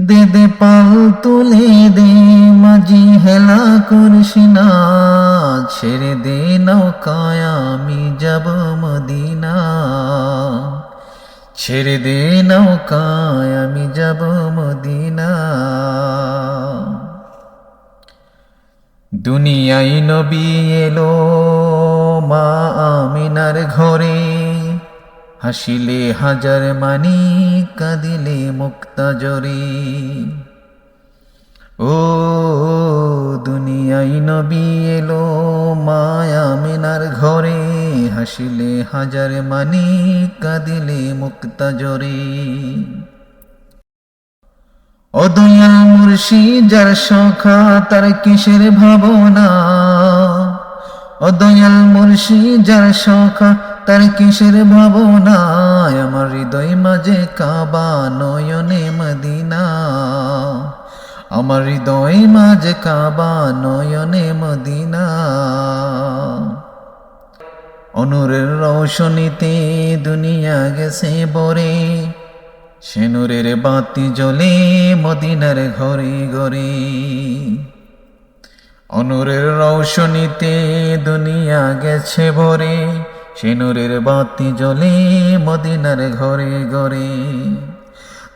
দে দে পাল তুলে দে, মাঝি হেলা করিস না ছেড়ে দে নৌকায় আমি যাব মদিনা। ছেড়ে দে নৌকায় আমি যাব মদিনা। দুনিয়াই নবী এলো মা আমিনার ঘরে হাসিলে হাজার মানি, কাঁদিলে মুক্তা জরে ও দুনিয়াই নবী এলো মায়া মিনার ঘরে, হাসিলে হাজার মানি, কাঁদিলে মুক্তা জরে ও দয়াল মুর্শি যার সখা তার কিসের ভাবনা? ও দয়াল মুর্শি যার সখা তার কিসের ভাবনা আমার হৃদয় মাঝে কাবা নয়নে মদিনা? আমার হৃদয় মাঝে কাবা নয়নে মদিনা। অনুরের রৌশনীতে দুনিয়া গেছে বরে সেনুরের বাতি জ্বলে মদিনার ঘরে ঘরে। অনুরের রৌশনীতে দুনিয়া গেছে ভরে সেনুরের বাতি জ্বলে মদিনার ঘরে ঘরে।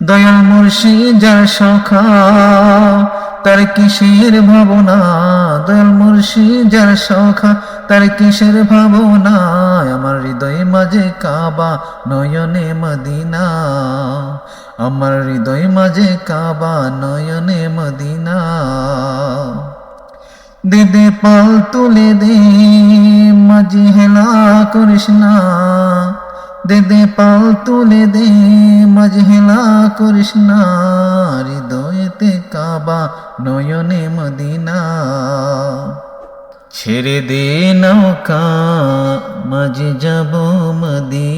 দয়াল মুর্শি যার সখা তার কিসের ভাবনা? দয়াল মুর্শি যার সখা তার কিসের ভাবনা? আমার হৃদয় মাঝে কাবা নয়নে মদিনা। আমার হৃদয় মাঝে কাবা নয়নে মদিনা। দে দে পাল তুলে দে মাঝি হেলা করিস না। দে দে পাল তুলে দে মাঝি হেলা করিস না। হৃদয়েতে কাবা, নয়নে মদিনা। ছেড়ে দে নৌকা, মাঝে যাব মদিনা।